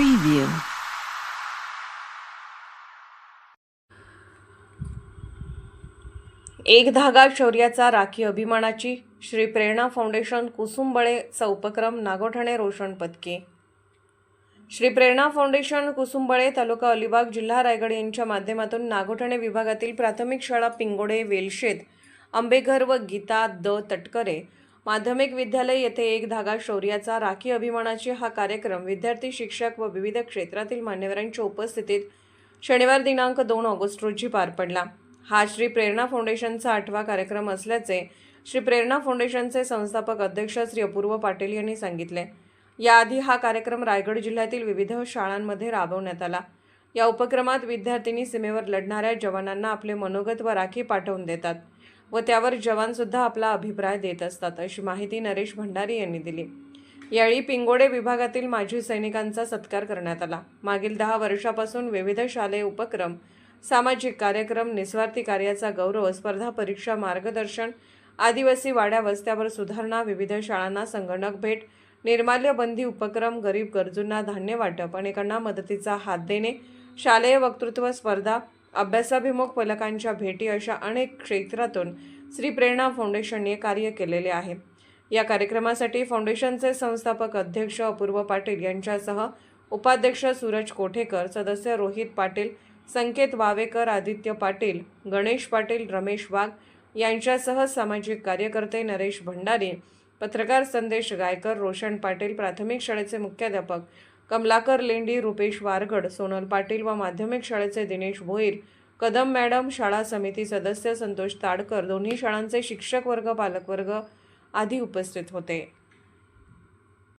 preview. एक धागा शौर्याचा राखी अभिमानाची श्री प्रेरणा फाउंडेशन कुसुंबळेचा उपक्रम नागोठणे रोशन पदके श्री प्रेरणा फाउंडेशन कुसुंबळे तालुका अलिबाग जिल्हा रायगड यांच्या माध्यमातून नागोठणे विभागातील प्राथमिक शाळा पिंगोडे वेलशेत आंबेघर व गीता द तटकरे माध्यमिक विद्यालय येथे एक धागा शौर्याचा राखी अभिमानाची हा कार्यक्रम विद्यार्थी शिक्षक व विविध क्षेत्रातील मान्यवरांच्या उपस्थितीत शनिवार दिनांक दोन ऑगस्ट रोजी पार पडला. हा श्री प्रेरणा फाउंडेशनचा आठवा कार्यक्रम असल्याचे श्री प्रेरणा फाउंडेशनचे संस्थापक अध्यक्ष श्री अपूर्व पाटील यांनी सांगितले. याआधी हा कार्यक्रम रायगड जिल्ह्यातील विविध शाळांमध्ये राबवण्यात आला. या उपक्रमात विद्यार्थिनी सीमेवर लढणाऱ्या जवानांना आपले मनोगत व राखी पाठवून देतात. व त्यावर जवानसुद्धा आपला अभिप्राय देत असतात अशी माहिती नरेश भंडारी यांनी दिली. यावेळी पिंगोडे विभागातील माजी सैनिकांचा सत्कार करण्यात आला. मागील दहा वर्षापासून विविध शालेय उपक्रम सामाजिक कार्यक्रम निस्वार्थी कार्याचा गौरव स्पर्धा परीक्षा मार्गदर्शन आदिवासी वाड्या वस्त्यावर सुधारणा विविध शाळांना संगणक भेट निर्माल्य बंदी उपक्रम गरीब गरजूंना धान्य वाटप अनेकांना मदतीचा हात देणे शालेय वक्तृत्व स्पर्धा अभ्यासाभिमुख पलकांच्या भेटी अशा अनेक क्षेत्रातून श्री प्रेरणा फाउंडेशनने कार्य केलेले आहे. या कार्यक्रमासाठी फाउंडेशनचे संस्थापक अध्यक्ष अपूर्व पाटील यांच्यासह उपाध्यक्ष सूरज कोठेकर सदस्य रोहित पाटील संकेत वावेकर आदित्य पाटील गणेश पाटील रमेश वाघ यांच्यासह सामाजिक कार्यकर्ते नरेश भंडारी पत्रकार संदेश गायकर रोशन पाटील प्राथमिक शाळेचे मुख्याध्यापक कमलाकर लेंडी रुपेश वारगड सोनल पाटील व माध्यमिक शाळेचे दिनेश भोईर कदम मॅडम शाळा समिती सदस्य संतोष ताडकर दोन्ही शाळांचे शिक्षक वर्ग पालकवर्ग आदी उपस्थित होते.